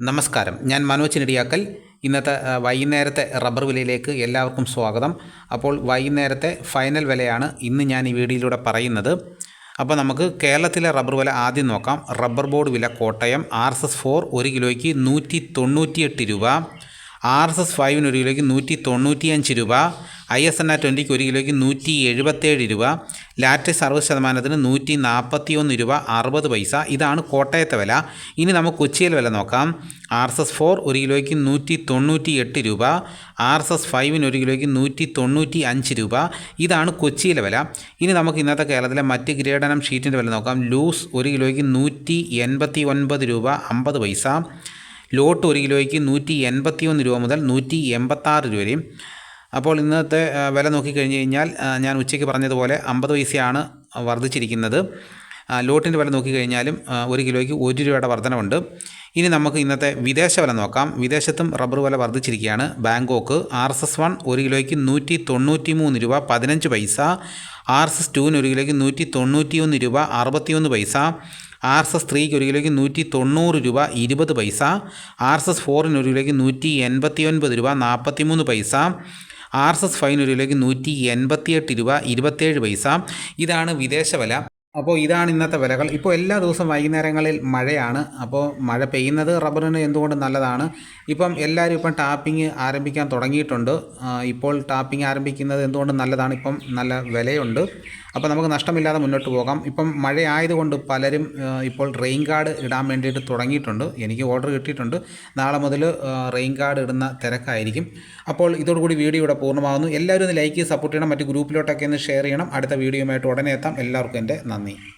നമസ്കാരം. ഞാൻ മനോജ് നെടിയാക്കൽ ഇന്നത്തെ വൈകുന്നേരത്തെ റബ്ബർ വിലയിലേക്ക് എല്ലാവർക്കും സ്വാഗതം. അപ്പോൾ വൈകുന്നേരത്തെ ഫൈനൽ വിലയാണ് ഇന്ന് ഞാൻ ഈ വീഡിയോയിലൂടെ പറയുന്നത്. അപ്പോൾ നമുക്ക് കേരളത്തിലെ റബ്ബർ വില ആദ്യം നോക്കാം. റബ്ബർ ബോർഡ് വില Kottayam R S S four ഒരു കിലോയ്ക്ക് നൂറ്റി തൊണ്ണൂറ്റിയെട്ട് രൂപ. ആർ എസ് എസ് ഫൈവിന് ഒരു കിലോയ്ക്ക് നൂറ്റി തൊണ്ണൂറ്റിയഞ്ച് രൂപ. ഐ എസ് എൻ ആർ ട്വന്റിക്ക് ഒരു കിലോയ്ക്ക് നൂറ്റി എഴുപത്തേഴ് രൂപ ലാറ്റസ് അറുപത് ശതമാനത്തിന് നൂറ്റി നാൽപ്പത്തി ഒന്ന് രൂപ അറുപത് പൈസ. ഇതാണ് കോട്ടയത്തെ വില. ഇനി നമുക്ക് കൊച്ചിയിലെ വില നോക്കാം. ആർ എസ് എസ് ഫോർ ഒരു കിലോയ്ക്ക് നൂറ്റി തൊണ്ണൂറ്റി എട്ട് രൂപ ആർ എസ് എസ് ഫൈവിന് ഒരു കിലോയ്ക്ക് നൂറ്റി തൊണ്ണൂറ്റി അഞ്ച് രൂപ. ഇതാണ് കൊച്ചിയിലെ വില. ഇനി നമുക്ക് ഇന്നത്തെ കേരളത്തിലെ മറ്റ് ഗ്രേഡനം ഷീറ്റിന്റെ വില നോക്കാം. ലൂസ് ഒരു കിലോയ്ക്ക് നൂറ്റി എൺപത്തി ഒൻപത് രൂപ അമ്പത് പൈസ. ലോട്ട് ഒരു കിലോയ്ക്ക് നൂറ്റി എൺപത്തി ഒന്ന് രൂപ മുതൽ നൂറ്റി എൺപത്താറ് രൂപ വരെയും. അപ്പോൾ ഇന്നത്തെ വില നോക്കിക്കഴിഞ്ഞ് കഴിഞ്ഞാൽ ഞാൻ ഉച്ചയ്ക്ക് പറഞ്ഞതുപോലെ അമ്പത് പൈസയാണ് വർദ്ധിച്ചിരിക്കുന്നത്. ലോട്ടിന്റെ വില നോക്കിക്കഴിഞ്ഞാലും ഒരു കിലോയ്ക്ക് ഒരു രൂപയുടെ വർധനമുണ്ട് ഇനി നമുക്ക് ഇന്നത്തെ വിദേശ വില നോക്കാം. വിദേശത്തും റബ്ബർ വില വർദ്ധിച്ചിരിക്കുകയാണ്. Bangkok R S S one ഒരു കിലോയ്ക്ക് നൂറ്റി തൊണ്ണൂറ്റി മൂന്ന് രൂപ പതിനഞ്ച് പൈസ. ആർ എസ് എസ് ടുവിന് ഒരു കിലോയ്ക്ക് നൂറ്റി തൊണ്ണൂറ്റി ഒന്ന് രൂപ അറുപത്തിയൊന്ന് പൈസ. ആർ എസ് എസ് ത്രീക്ക് ഒരു കിലോയ്ക്ക് നൂറ്റി തൊണ്ണൂറ് രൂപ ഇരുപത് പൈസ. ആർ എസ് എസ് ഫോറിന് ഒരു കിലോയ്ക്ക് നൂറ്റി എൺപത്തി ഒൻപത് രൂപ നാൽപ്പത്തി മൂന്ന് പൈസ. ആർ എസ് എസ് ഒരു കിലോയ്ക്ക് നൂറ്റി എൺപത്തിയെട്ട് രൂപ ഇരുപത്തേഴ് പൈസ. ഇതാണ് വിദേശ വില. അപ്പോൾ ഇതാണ് ഇന്നത്തെ വിലകൾ. ഇപ്പോൾ എല്ലാ ദിവസവും വൈകുന്നേരങ്ങളിൽ മഴയാണ്. അപ്പോൾ മഴ പെയ്യുന്നത് റബ്ബറിന് എന്തുകൊണ്ട് നല്ലതാണ്? ഇപ്പം എല്ലാവരും ഇപ്പം ടാപ്പിംഗ് ആരംഭിക്കാൻ തുടങ്ങിയിട്ടുണ്ട്. ഇപ്പോൾ ടാപ്പിംഗ് ആരംഭിക്കുന്നത് എന്തുകൊണ്ട് നല്ലതാണ്? ഇപ്പം നല്ല വിലയുണ്ട്. അപ്പോൾ നമുക്ക് നഷ്ടമില്ലാതെ മുന്നോട്ട് പോകാം. ഇപ്പം മഴയായതുകൊണ്ട് പലരും ഇപ്പോൾ റെയിൻ ഗാർഡ് ഇടാൻ വേണ്ടിയിട്ട് തുടങ്ങിയിട്ടുണ്ട്. എനിക്ക് ഓർഡർ കിട്ടിയിട്ടുണ്ട്. നാളെ മുതൽ റെയിൻ ഗാർഡ് ഇടുന്ന തിരക്കായിരിക്കും. അപ്പോൾ ഇതോടുകൂടി വീഡിയോ ഇവിടെ പൂർണമാകുന്നു എല്ലാവരും ഒന്ന് ലൈക്ക് സപ്പോർട്ട് ചെയ്യണം. മറ്റ് ഗ്രൂപ്പിലോട്ടൊക്കെ ഒന്ന് ഷെയർ ചെയ്യണം. അടുത്ത വീഡിയോയുമായിട്ട് ഉടനെ എത്താം. എല്ലാവർക്കും എന്റെ നന്ദി. ஆமீன்